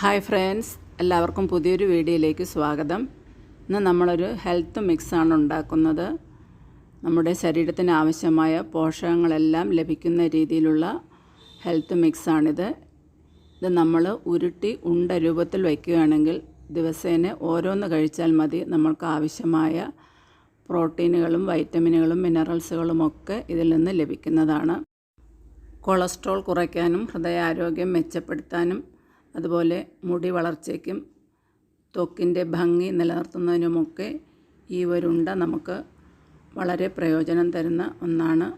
Hi friends എല്ലാവർക്കും പുതിയൊരു വീഡിയോയിലേക്ക് സ്വാഗതം. ഇന്ന് നമ്മളൊരു ഹെൽത്ത് മിക്സാണ് ഉണ്ടാക്കുന്നത്. നമ്മുടെ ശരീരത്തിന് ആവശ്യമായ പോഷകങ്ങളെല്ലാം ലഭിക്കുന്ന രീതിയിലുള്ള ഹെൽത്ത് മിക്സാണിത് ഇത് നമ്മൾ ഉരുട്ടി ഉണ്ട രൂപത്തിൽ വയ്ക്കുകയാണെങ്കിൽ ദിവസേന ഓരോന്ന് കഴിച്ചാൽ മതി. നമ്മൾക്ക് ആവശ്യമായ പ്രോട്ടീനുകളും വൈറ്റമിനുകളും മിനറൽസുകളും ഒക്കെ ഇതിൽ നിന്ന് ലഭിക്കുന്നതാണ്. കൊളസ്ട്രോൾ കുറയ്ക്കാനും ഹൃദയാരോഗ്യം മെച്ചപ്പെടുത്താനും അതുപോലെ മുടി വളർച്ചയ്ക്കും ത്വക്കിന്റെ ഭംഗി നിലനിർത്തുന്നതിനുമൊക്കെ ഈ ഒരുണ്ട നമുക്ക് വളരെ പ്രയോജനം തരുന്ന ഒന്നാണ്.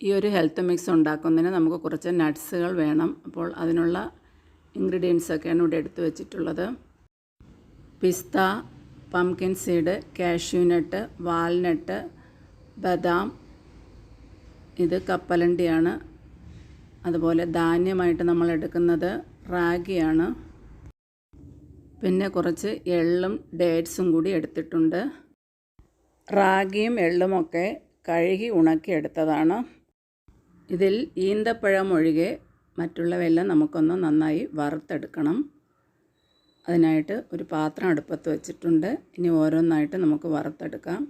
ഈ ഒരു ഹെൽത്ത് മിക്സ് ഉണ്ടാക്കുന്നതിന് നമുക്ക് കുറച്ച് നട്ട്സുകൾ വേണം. അപ്പോൾ അതിനുള്ള ഇൻഗ്രീഡിയൻസ് ഒക്കെയാണ് ഇവിടെ എടുത്തു വച്ചിട്ടുള്ളത്. പിസ്ത pumpkin seed cashew nut walnut ബദാം ഇത് കപ്പലണ്ടിയാണ്. അതുപോലെ ധാന്യമായിട്ട് നമ്മൾ എടുക്കുന്നത് റാഗിയാണ്. പിന്നെ കുറച്ച് എള്ളും ഡേറ്റ്സും കൂടി എടുത്തിട്ടുണ്ട്. റാഗിയും എള്ളുമൊക്കെ കഴുകി ഉണക്കി എടുത്തതാണ് ഇതിൽ ഈന്തപ്പഴം ഒഴികെ മറ്റുള്ളവയെല്ലാം നമുക്കൊന്ന് നന്നായി വറുത്തെടുക്കണം. അതിനായിട്ട് ഒരു പാത്രം അടുപ്പത്ത് വെച്ചിട്ടുണ്ട്. ഇനി ഓരോന്നായിട്ട് നമുക്ക് വറുത്തെടുക്കാം.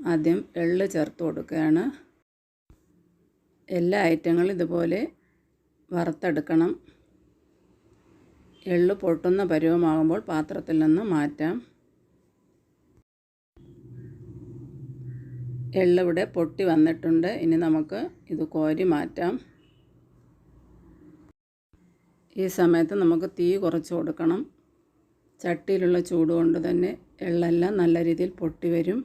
ആദ്യം എള്ള് ചേർത്ത് കൊടുക്കുകയാണ്. എല്ലാ ഐറ്റങ്ങളും ഇതുപോലെ വറുത്തെടുക്കണം. എള്ള് പൊട്ടുന്ന പരുവമാകുമ്പോൾ പാത്രത്തിൽ നിന്ന് മാറ്റാം. എള്ളിവിടെ പൊട്ടി വന്നിട്ടുണ്ട്. ഇനി നമുക്ക് ഇത് കോരി മാറ്റാം. ഈ സമയത്ത് നമുക്ക് തീ കുറച്ച് കൊടുക്കണം. ചട്ടിയിലുള്ള ചൂട് കൊണ്ട് തന്നെ എള്ളെല്ലാം നല്ല രീതിയിൽ പൊട്ടി വരും.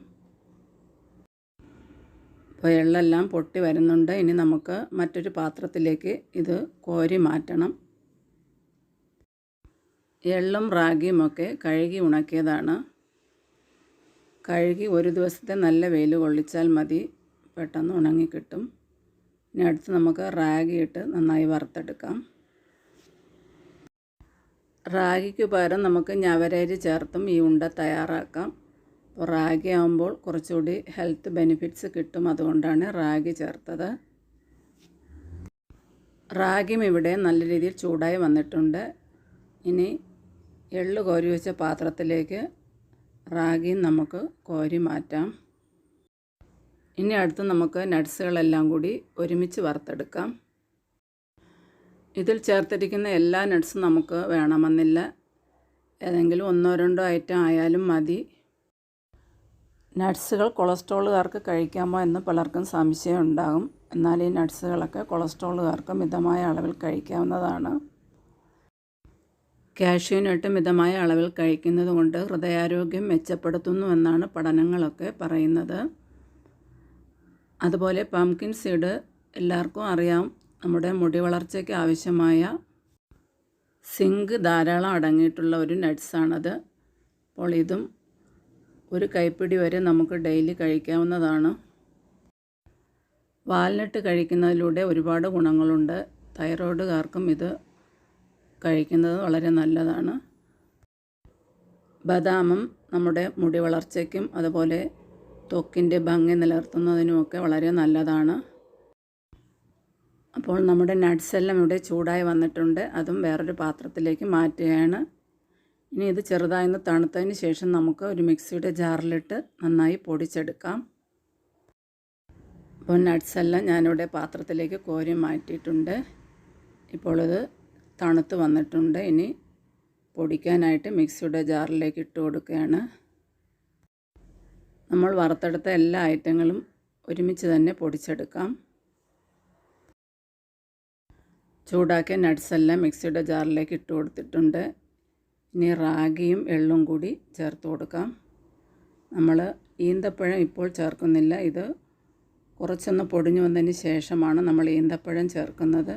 അപ്പോൾ എള്ളെല്ലാം പൊട്ടി വരുന്നുണ്ട്. ഇനി നമുക്ക് മറ്റൊരു പാത്രത്തിലേക്ക് ഇത് കോരി മാറ്റണം. എള്ളും റാഗിയും ഒക്കെ കഴുകി ഉണക്കിയതാണ്. കഴുകി ഒരു ദിവസത്തെ നല്ല വെയിൽ കൊള്ളിച്ചാൽ മതി. പെട്ടെന്ന് ഉണങ്ങിക്കിട്ടും ഇനി അടുത്ത് നമുക്ക് റാഗി ഇട്ട് നന്നായി വറുത്തെടുക്കാം. റാഗിക്ക് പകരം നമുക്ക് ഞവരരി ചേർത്തും ഈ ഉണ്ട തയ്യാറാക്കാം. റാഗി ആകുമ്പോൾ കുറച്ചുകൂടി ഹെൽത്ത് ബെനിഫിറ്റ്സ് കിട്ടും അതുകൊണ്ടാണ് റാഗി ചേർത്തത്. റാഗിയും ഇവിടെ നല്ല രീതിയിൽ ചൂടായി വന്നിട്ടുണ്ട്. ഇനി എള്ള് കോരി വെച്ച പാത്രത്തിലേക്ക് റാഗിയും നമുക്ക് കോരി മാറ്റാം. ഇനി അടുത്ത് നമുക്ക് നട്ട്സുകളെല്ലാം കൂടി ഒരുമിച്ച് വറുത്തെടുക്കാം. ഇതിൽ ചേർത്തിരിക്കുന്ന എല്ലാ നട്ട്സും നമുക്ക് വേണമെന്നില്ല. ഏതെങ്കിലും ഒന്നോ രണ്ടോ ഐറ്റം ആയാലും മതി. നട്ട്സുകൾ കൊളസ്ട്രോളുകാർക്ക് കഴിക്കാമോ എന്ന് പലർക്കും സംശയം ഉണ്ടാകും എന്നാൽ ഈ നട്ട്സുകളൊക്കെ കൊളസ്ട്രോളുകാർക്ക് മിതമായ അളവിൽ കഴിക്കാവുന്നതാണ്. കാഷ്യൂനട്ട് മിതമായ അളവിൽ കഴിക്കുന്നത് കൊണ്ട് ഹൃദയാരോഗ്യം മെച്ചപ്പെടുത്തുന്നുവെന്നാണ് പഠനങ്ങളൊക്കെ പറയുന്നത്. അതുപോലെ പംകിൻ സീഡ് എല്ലാവർക്കും അറിയാം. നമ്മുടെ മുടി വളർച്ചയ്ക്ക് ആവശ്യമായ സിങ്ക് ധാരാളം അടങ്ങിയിട്ടുള്ള ഒരു നട്ട്സാണത് അപ്പോൾ ഇതും ഒരു കൈപ്പിടി വരെ നമുക്ക് ഡെയിലി കഴിക്കാവുന്നതാണ്. വാൽനട്ട് കഴിക്കുന്നതിലൂടെ ഒരുപാട് ഗുണങ്ങളുണ്ട്. തൈറോയ്ഡുകാർക്കും ഇത് കഴിക്കുന്നത് വളരെ നല്ലതാണ്. ബദാമും നമ്മുടെ മുടി വളർച്ചയ്ക്കും അതുപോലെ ത്വക്കിന്റെ ഭംഗി നിലനിർത്തുന്നതിനുമൊക്കെ വളരെ നല്ലതാണ്. അപ്പോൾ നമ്മുടെ നട്ട്സ് എല്ലാം ഇവിടെ ചൂടായി വന്നിട്ടുണ്ട്. അതും വേറൊരു പാത്രത്തിലേക്ക് മാറ്റുകയാണ്. ഇനി ഇത് ചെറുതായി തണുത്തതിന് ശേഷം നമുക്ക് ഒരു മിക്സിയുടെ ജാറിലിട്ട് നന്നായി പൊടിച്ചെടുക്കാം. അപ്പോൾ നട്ട്സ് എല്ലാം ഞാനിവിടെ പാത്രത്തിലേക്ക് കോരി മാറ്റിയിട്ടുണ്ട്. ഇപ്പോൾ ഇത് തണുത്ത് വന്നിട്ടുണ്ട്. ഇനി പൊടിക്കാനായിട്ട് മിക്സിയുടെ ജാറിലേക്ക് ഇട്ട് കൊടുക്കുകയാണ്. നമ്മൾ വറുത്തെടുത്ത എല്ലാ ഐറ്റങ്ങളും ഒരുമിച്ച് തന്നെ പൊടിച്ചെടുക്കാം. ചൂടാക്കിയ നട്ട്സ് എല്ലാം മിക്സിയുടെ ജാറിലേക്ക് ഇട്ട് കൊടുത്തിട്ടുണ്ട്. ഇനി റാഗിയും എള്ളും കൂടി ചേർത്ത് കൊടുക്കാം. നമ്മൾ ഈന്തപ്പഴം ഇപ്പോൾ ചേർക്കുന്നില്ല. ഇത് കുറച്ചൊന്ന് പൊടിഞ്ഞു വന്നതിന് ശേഷമാണ് നമ്മൾ ഈന്തപ്പഴം ചേർക്കുന്നത്.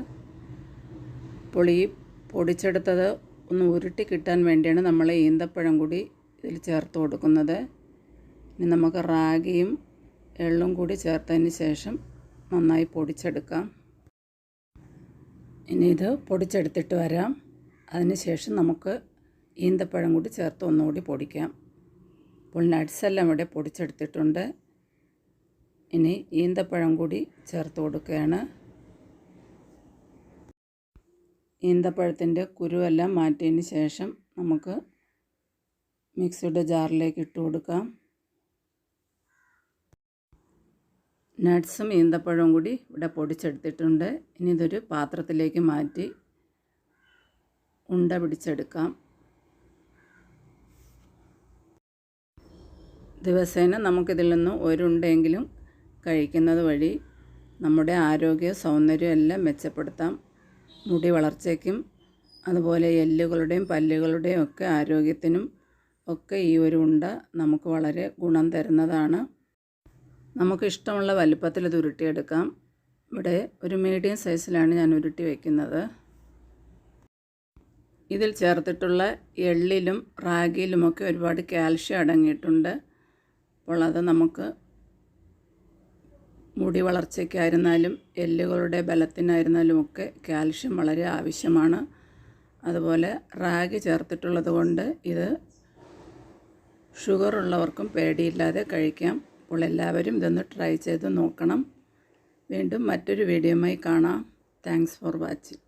അപ്പോൾ ഈ പൊടിച്ചെടുത്തത് ഒന്ന് ഉരുട്ടി കിട്ടാൻ വേണ്ടിയാണ് നമ്മൾ ഈന്തപ്പഴം കൂടി ഇതിൽ ചേർത്ത് കൊടുക്കുന്നത്. ഇനി നമുക്ക് റാഗിയും എള്ളും കൂടി ചേർത്തതിന് ശേഷം നന്നായി പൊടിച്ചെടുക്കാം. ഇനി ഇത് പൊടിച്ചെടുത്തിട്ട് വരാം. അതിന് ശേഷം നമുക്ക് ഈന്തപ്പഴം കൂടി ചേർത്ത് ഒന്നുകൂടി പൊടിക്കാം. അപ്പോൾ നട്ട്സ് എല്ലാം ഇവിടെ പൊടിച്ചെടുത്തിട്ടുണ്ട്. ഇനി ഈന്തപ്പഴം കൂടി ചേർത്ത് കൊടുക്കുകയാണ്. ഈന്തപ്പഴത്തിന്റെ കുരുവെല്ലാം മാറ്റിയതിന് ശേഷം നമുക്ക് മിക്സിയുടെ ജാറിലേക്ക് ഇട്ട് കൊടുക്കാം. നട്ട്സും ഈന്തപ്പഴവും കൂടി ഇവിടെ പൊടിച്ചെടുത്തിട്ടുണ്ട്. ഇനി ഇതൊരു പാത്രത്തിലേക്ക് മാറ്റി ഉണ്ട പിടിച്ചെടുക്കാം. ദിവസേന നമുക്കിതിൽ നിന്ന് ഒരുണ്ടെങ്കിലും കഴിക്കുന്നത് വഴി നമ്മുടെ ആരോഗ്യ സൗന്ദര്യം എല്ലാം മെച്ചപ്പെടുത്താം. മുടി വളർച്ചയ്ക്കും അതുപോലെ എല്ലുകളുടെയും പല്ലുകളുടെയും ഒക്കെ ആരോഗ്യത്തിനും ഒക്കെ ഈ ഒരു ഉണ്ട നമുക്ക് വളരെ ഗുണം തരുന്നതാണ്. നമുക്കിഷ്ടമുള്ള വലുപ്പത്തിൽ ഇത് ഉരുട്ടിയെടുക്കാം. ഇവിടെ ഒരു മീഡിയം സൈസിലാണ് ഞാൻ ഉരുട്ടി വയ്ക്കുന്നത് ഇതിൽ ചേർത്തിട്ടുള്ള എള്ളിലും റാഗിയിലുമൊക്കെ ഒരുപാട് കാൽഷ്യം അടങ്ങിയിട്ടുണ്ട്. അപ്പോൾ അത് നമുക്ക് മുടി വളർച്ചയ്ക്കായിരുന്നാലും എല്ലുകളുടെ ബലത്തിനായിരുന്നാലും ഒക്കെ കാൽഷ്യം വളരെ ആവശ്യമാണ്. അതുപോലെ റാഗി ചേർത്തിട്ടുള്ളത് കൊണ്ട് ഇത് ഷുഗർ ഉള്ളവർക്കും പേടിയില്ലാതെ കഴിക്കാം. അപ്പോൾ എല്ലാവരും ഇതൊന്ന് ട്രൈ ചെയ്ത് നോക്കണം. വീണ്ടും മറ്റൊരു വീഡിയോയുമായി കാണാം. Thanks for watching.